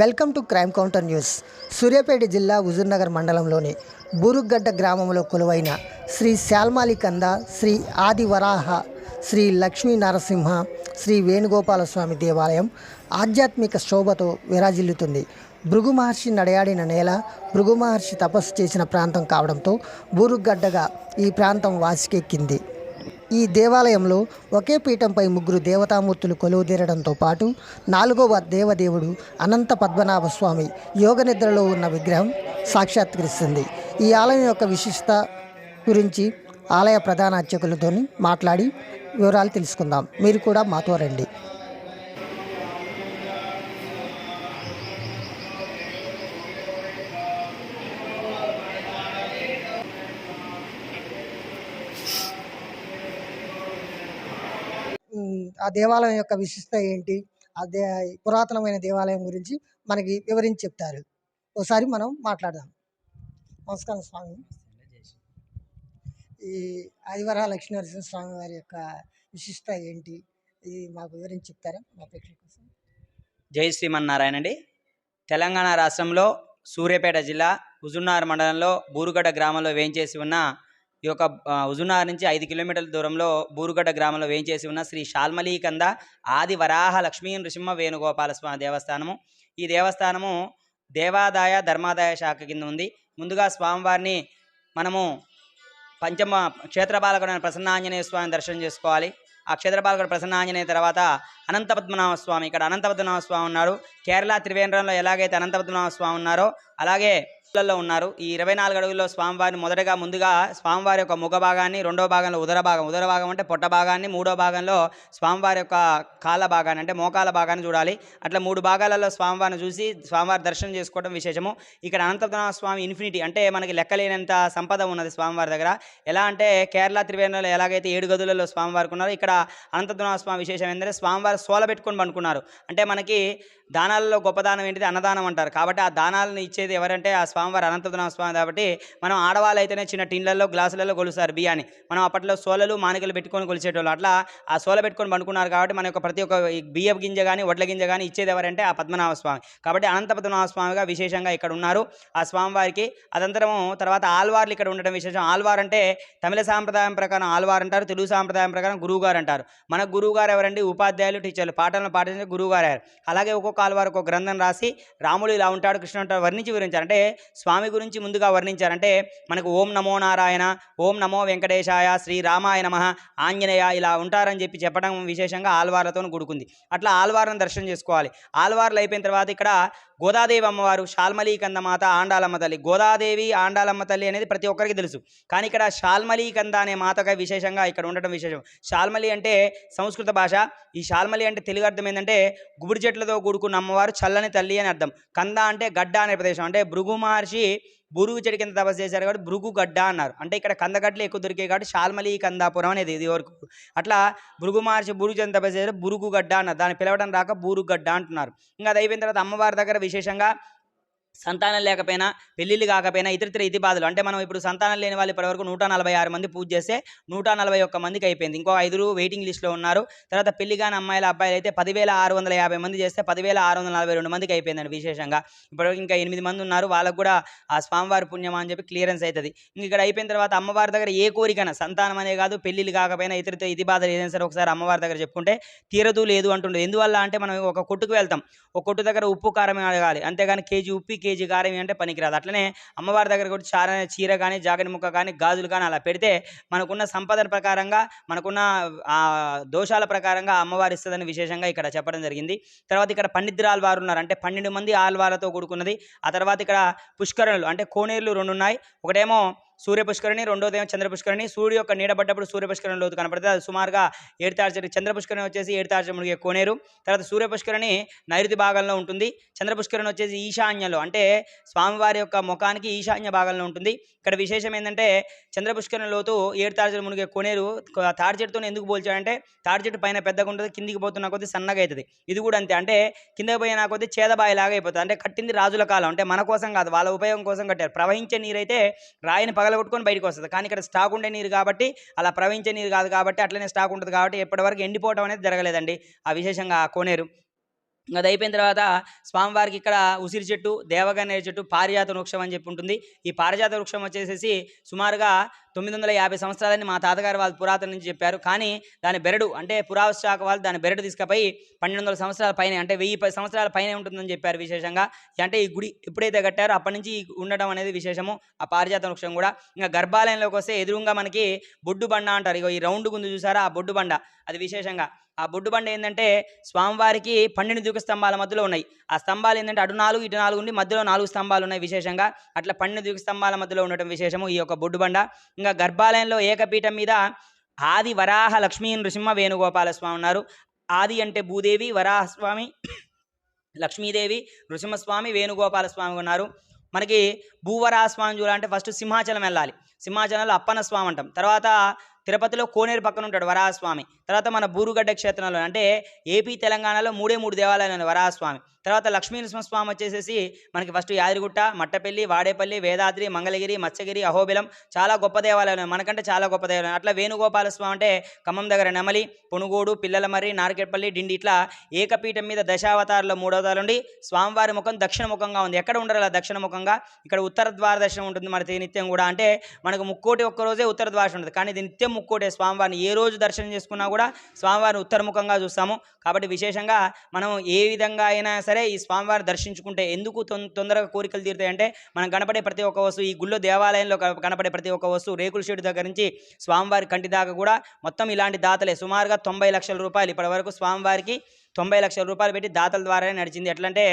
Welcome to crime counter news. Suryapet జిల్లా హుజూర్నగర్ మండలంలోని బూరుగడ్డ గ్రామంలో కొలువైన శ్రీ శాల్మాలి కంద శ్రీ ఆదివరాహ శ్రీ లక్ష్మీ నరసింహ శ్రీ వేణుగోపాల స్వామి దేవాలయం ఆధ్యాత్మిక శోభతో విరాజిల్లుతుంది. భృగు మహర్షి నడయాడిన నేల భృగు మహర్షి తపస్సు చేసిన ప్రాంతం కావడంతో బూరుగడ్డగా ఈ ప్రాంతం వాసికెక్కింది. ఈ దేవాలయంలో ఒకే పీఠంపై ముగ్గురు దేవతామూర్తులు కొలువుదీరడంతో పాటు నాలుగవ దేవదేవుడు అనంత పద్మనాభ స్వామి యోగ నిద్రలో ఉన్న విగ్రహం సాక్షాత్కరిస్తుంది. ఈ ఆలయం యొక్క విశిష్టత గురించి ఆలయ ప్రధాన అర్చకులతో మాట్లాడి వివరాలు తెలుసుకుందాం. మీరు కూడా మాతో రండి. ఆ దేవాలయం యొక్క విశిష్టత ఏంటి? ఆ దే పురాతనమైన దేవాలయం గురించి మనకి వివరించి చెప్తారు. ఒకసారి మనం మాట్లాడదాం. నమస్కారం స్వామి. ఈ ఆదివర లక్ష్మీనరసింహ స్వామి వారి యొక్క విశిష్టత ఏంటి? ఇది మాకు వివరించి చెప్తారా? మా ప్రేక్షకుల కోసం. జై శ్రీమన్నారాయణ అండి. తెలంగాణ రాష్ట్రంలో సూర్యాపేట జిల్లా హుజున్నార్ మండలంలో బూరుగడ్డ గ్రామంలో వేయించేసి ఉన్న ఈ యొక్క ఆ, నుంచి ఐదు కిలోమీటర్ల దూరంలో బూరుగడ్డ గ్రామంలో వేయించేసి ఉన్న శ్రీ షాల్మలీ కంద ఆది వరాహ లక్ష్మీ నృసింహ వేణుగోపాల స్వామి దేవస్థానము. ఈ దేవస్థానము దేవాదాయ ధర్మాదాయ శాఖ కింద ఉంది. ముందుగా స్వామివారిని మనము పంచమ క్షేత్రపాలకుడైన ప్రసన్నాంజనేయ స్వామిని దర్శనం చేసుకోవాలి. ఆ క్షేత్రపాలకుడు ప్రసన్నాంజనేయ తర్వాత అనంతపద్మనాభ స్వామి. ఇక్కడ అనంత స్వామి ఉన్నారు కేరళ త్రివేంద్రంలో ఎలాగైతే అనంతపద్మనాభ స్వామి ఉన్నారో అలాగే లలో ఉన్నారు. ఈ ఇరవై నాలుగు అడుగుల్లో స్వామివారిని మొదటగా ముందుగా స్వామివారి యొక్క ముఖ భాగాన్ని రెండో భాగంలో ఉదర భాగం ఉదర భాగం అంటే పొట్ట భాగాన్ని మూడో భాగంలో స్వామివారి యొక్క కాళ్ళ భాగాన్ని అంటే మోకాల భాగాన్ని చూడాలి. అట్లా మూడు భాగాలలో స్వామివారిని చూసి స్వామివారి దర్శనం చేసుకోవడం విశేషము. ఇక్కడ అనంతపురం స్వామి ఇన్ఫినిటీ అంటే మనకి లెక్కలేనంత సంపద ఉన్నది స్వామివారి దగ్గర. ఎలా అంటే కేరళ త్రివేణిలో ఎలాగైతే ఏడు గదులలో స్వామివారికి ఉన్నారో ఇక్కడ అనంతపురం స్వామి విశేషం ఏంటంటే స్వామివారు సోల పెట్టుకొని పండుకున్నారు. అంటే మనకి దానాలలో గొప్పదానం ఏంటిది? అన్నదానం అంటారు. కాబట్టి ఆ దానాలను ఇచ్చేది ఎవరంటే ఆ స్వామివారు అనంతపురం స్వామి కాబట్టి మనం ఆడవాళ్ళు అయితేనే చిన్న టిన్లలో గ్లాసులలో కొలుస్తారు బియ్యాన్ని. మనం అప్పట్లో సోలలు మానికలు పెట్టుకొని కొలిచేటోళ్ళు అట్లా ఆ సోల పెట్టుకొని పండుకున్నారు కాబట్టి మన యొక్క ప్రతి ఒక్క బియ్యపు గింజ కానీ వడ్ల గింజ కానీ ఇచ్చేది ఎవరంటే ఆ పద్మనాభ స్వామి. కాబట్టి అనంతపద్మనాభ స్వామిగా విశేషంగా ఇక్కడ ఉన్నారు ఆ స్వామివారికి. అదంతరము తర్వాత ఆల్వార్లు ఇక్కడ ఉండడం విశేషం. ఆల్వార్ అంటే తమిళ సాంప్రదాయం ప్రకారం ఆల్వార్ అంటారు తెలుగు సాంప్రదాయం ప్రకారం గురువుగారు అంటారు. మన గురువు గారు ఎవరండి? ఉపాధ్యాయులు టీచర్లు. పాఠాలను పాటించే గురువు గారు అలాగే ఒక్కొక్క ఆల్వార్ ఒక గ్రంథం రాసి రాముడు ఇలా ఉంటాడు కృష్ణుడు ఉంటాడు వర్ణించి వివరించారు. అంటే స్వామి గురించి ముందుగా వర్ణించారంటే మనకు ఓం నమో నారాయణ ఓం నమో వెంకటేశాయ శ్రీరామాయ నమ ఆంజనేయ ఇలా ఉంటారని చెప్పి చెప్పడం విశేషంగా ఆల్వార్లతో కూడుకుంది. అట్లా ఆల్వార్లను దర్శనం చేసుకోవాలి. ఆల్వార్లు అయిపోయిన తర్వాత ఇక్కడ గోదాదేవి అమ్మవారు షాల్మలీ కందమాత ఆండాలమ్మ తల్లి. గోదాదేవి ఆండాలమ్మ తల్లి అనేది ప్రతి ఒక్కరికి తెలుసు. కానీ ఇక్కడ షాల్మలీ కంద అనే మాతగా విశేషంగా ఇక్కడ ఉండటం విశేషం. షాల్మలి అంటే సంస్కృత భాష. ఈ షాల్మలి అంటే తెలుగు అర్థం ఏంటంటే గుబుడి చెట్లతో కూడుకున్న అమ్మవారు చల్లని తల్లి అని అర్థం. కంద అంటే గడ్డ అనే ప్రదేశం. అంటే భృగుమారి మహర్షి బురుగు చెడు కింద తపస్సు చేశారు కాబట్టి భృగు గడ్డ అన్నారు. అంటే ఇక్కడ కందగడ్డలు ఎక్కువ దొరికాయి కాబట్టి షాల్మలి కందాపురం అనేది ఇది వరకు అట్లా భృగు మహర్షి బురుగు చెంది తపస్సు చేశారు బురుగు గడ్డ అన్నారు. దాన్ని పిలవడం రాక బూరుగడ్డ అంటున్నారు. ఇంకా అది అయిపోయిన తర్వాత అమ్మవారి దగ్గర విశేషంగా సంతానం లేకపోయినా పెళ్ళిళ్ళు కాకపోయినా ఇతరితర ఇతి బాధలు అంటే మనం ఇప్పుడు సంతానం లేని వాళ్ళు ఇప్పటివరకు నూట నలభై ఆరు మంది పూజ చేస్తే నూట నలభై ఒక్క మందికి అయిపోయింది. ఇంకో ఐదుగురు వెయిటింగ్ లిస్ట్లో ఉన్నారు. తర్వాత పెళ్ళి కాని అమ్మాయిల అబ్బాయిలు అయితే పదివేల ఆరు వందల యాభై మంది చేస్తే పదివేల ఆరు వందల నలభై రెండు మందికి అయిపోయిందండి విశేషంగా. ఇప్పటివరకు ఇంకా ఎనిమిది మంది ఉన్నారు. వాళ్ళకు కూడా ఆ స్వామివారి పుణ్యమా అని చెప్పి క్లియరెన్స్ అవుతుంది ఇంక ఇక్కడ అయిపోయిన తర్వాత అమ్మవారి దగ్గర ఏ కోరికైనా సంతానం అనే కాదు పెళ్ళిళ్ళు కాకపోయినా ఇతరితో ఇది బాధలు ఏదైనా సరే ఒకసారి అమ్మవారి దగ్గర చెప్పుకుంటే తీరదు లేదు అంటుండదు ఎందువల్ల అంటే మనం ఒక కొట్టుకు వెళ్తాం. ఒక కొట్టు దగ్గర ఉప్పు కారం అడగాలి. అంతేగాని కేజీ ఉప్పు కేజీ కారం ఏంటంటే పనికిరాదు. అట్లనే అమ్మవారి దగ్గర కూడా చార చీర కానీ జాకెట్ ముక్క కానీ గాజులు కానీ అలా పెడితే మనకున్న సంపద ప్రకారంగా మనకున్న దోషాల ప్రకారంగా అమ్మవారు ఇస్తుందని విశేషంగా ఇక్కడ చెప్పడం జరిగింది. తర్వాత ఇక్కడ పండితులు ఆల్వారు ఉన్నారు. అంటే పన్నెండు మంది ఆల్వార్లతో కూడుకున్నది. ఆ తర్వాత ఇక్కడ పుష్కరణలు అంటే కోనేరులు రెండు ఉన్నాయి. ఒకటేమో సూర్య పుష్కరిణి రెండోదేమో చంద్ర పుష్కరిణి సూర్యుడు యొక్క నీడబడ్డప్పుడు సూర్య పుష్కరిణి లోతు కనపడుతుంది అది సుమారుగా ఏడు తాడ్చరి చంద్ర పుష్కరిణి వచ్చేసి ఏడు తాడ్చరి కోనేరు. తర్వాత సూర్య పుష్కరిణి నైరుతి భాగంలో ఉంటుంది. చంద్ర పుష్కరిణి వచ్చేసి ఈశాన్యంలో అంటే స్వామివారి యొక్క ముఖానికి ఈశాన్య భాగంలో ఉంటుంది. ఇక్కడ విశేషం ఏంటంటే చంద్ర పుష్కరిణి లోతు ఏడు తాడ్చరి మునిగే కోనేరు క- తాడి ఎందుకు పోల్చాడంటే తాడి పైన పెద్దగా ఉంటుంది. కిందికి పోతున్న కొద్దీ సన్నగా అవుతుంది. ఇది కూడా అంతే. అంటే కిందకి పోయినా కొద్దీ చేదబాయిలాగా అయిపోతుంది. అంటే కట్టింది రాజుల కాలం. అంటే మన కోసం కాదు వాళ్ళ ఉపయోగం కోసం కట్టారు. ప్రవహించే నీరైతే రాయిని పగల పగలగొట్టుకొని బయటకు వస్తుంది. కానీ ఇక్కడ స్టాక్ ఉండే నీరు కాబట్టి అలా ప్రవహించే నీరు కాదు కాబట్టి అట్లనే స్టాక్ ఉంటుంది కాబట్టి ఎప్పటివరకు ఎండిపోవడం అనేది జరగలేదండి. ఆ విశేషంగా ఆ కోనేరు. అది అయిపోయిన తర్వాత స్వామివారికి ఇక్కడ ఉసిరి చెట్టు దేవగన్నేరు చెట్టు పారిజాత వృక్షం అని చెప్పి ఉంటుంది. ఈ పారిజాత వృక్షం వచ్చేసేసి సుమారుగా తొమ్మిది వందల యాభై సంవత్సరాలని మా తాతగారు వాళ్ళు పురాతన నుంచి చెప్పారు. కానీ దాని బెరడు అంటే పురావస్తు శాఖ వాళ్ళు దాని బెరడు తీసుకుపోయి పన్నెండు వందల సంవత్సరాల పైన అంటే వెయ్యి పది సంవత్సరాల పైన ఉంటుందని చెప్పారు విశేషంగా. అంటే ఈ గుడి ఎప్పుడైతే కట్టారో అప్పటి నుంచి ఉండడం అనేది విశేషము ఆ పారిజాత వృక్షం కూడా. ఇంకా గర్భాలయంలోకి వస్తే ఎదురుగా మనకి బొడ్డు బండ అంటారు. ఇక ఈ రౌండ్ గుంది చూసారా? ఆ బొడ్డు బండ. అది విశేషంగా. ఆ బొడ్డు బండ ఏంటంటే స్వామివారికి పన్నెండు దూక స్తంభాల మధ్యలో ఉన్నాయి. ఆ స్తంభాలు ఏంటంటే అటు నాలుగు ఇటు నాలుగు ఉండి మధ్యలో నాలుగు స్తంభాలు ఉన్నాయి విశేషంగా. అట్లా పన్నెండు దూక స్తంభాల మధ్యలో ఉండటం విశేషము ఈ యొక్క బొడ్డు బండ. ఇంకా గర్భాలయంలో ఏకపీఠం మీద ఆది వరాహ లక్ష్మీ నృసింహ వేణుగోపాల స్వామి ఉన్నారు. ఆది అంటే భూదేవి వరాహస్వామి లక్ష్మీదేవి నృసింహస్వామి వేణుగోపాల స్వామి ఉన్నారు. మనకి భూవరాహ స్వామి చూడాలంటే ఫస్ట్ సింహాచలం వెళ్ళాలి. సింహాచలంలో అప్పన్న స్వామి అంటాం. తర్వాత తిరుపతిలో కోనేరు పక్కన ఉంటాడు వరాహస్వామి. తర్వాత మన బూరుగడ్డ క్షేత్రంలో అంటే ఏపీ తెలంగాణలో మూడే మూడు దేవాలయాలు ఉన్నాయి వరాహస్వామి. తర్వాత లక్ష్మీ నరసింహస్వామి వచ్చేసేసి మనకి ఫస్ట్ యాదగిరిగుట్ట మట్టపల్లి వాడేపల్లి వేదాద్రి మంగళగిరి మత్స్యగిరి అహోబిలం చాలా గొప్ప దేవాలయాలు మనకంటే చాలా గొప్ప దేవాలయం అట్లా వేణుగోపాల స్వామి అంటే ఖమ్మం దగ్గర నెమలి పునుగోడు పిల్లలమర్రి నార్కెట్పల్లి డిండి ఇట్లా ఏకపీఠం మీద దశావతారంలో మూడవతారు నుండి స్వామివారి ముఖం దక్షిణ ముఖంగా ఉంది. ఎక్కడ ఉండరు అలా దక్షిణ ముఖంగా. ఇక్కడ ఉత్తర ద్వార దర్శనం ఉంటుంది మన నిత్యం కూడా. అంటే మనకు ముక్కోటి ఒక్క రోజే ఉత్తర ద్వారం ఉంటుంది. కానీ ఇది నిత్యం ముక్కోటే స్వామివారిని ఏ రోజు దర్శనం చేసుకున్నా కూడా స్వామివారిని ఉత్తరముఖంగా చూస్తాము. కాబట్టి విశేషంగా మనం ఏ విధంగా అయినా సరే ఈ స్వామివారిని దర్శించుకుంటే ఎందుకు తొం- తొందరగా కోరికలు తీరుతాయంటే మనం కనపడే ప్రతి ఒక్క వస్తువు ఈ గుళ్ళో దేవాలయంలో కనపడే ప్రతి ఒక్క వస్తువు రేకుల షెడ్ దగ్గర నుంచి స్వామివారి కంటి దాకా కూడా మొత్తం ఇలాంటి దాతలే. సుమారుగా తొంభై లక్షల రూపాయలు ఇప్పటి వరకు స్వామివారికి తొంభై లక్షల రూపాయలు పెట్టి దాతల ద్వారానే నడిచింది. ఎట్లంటే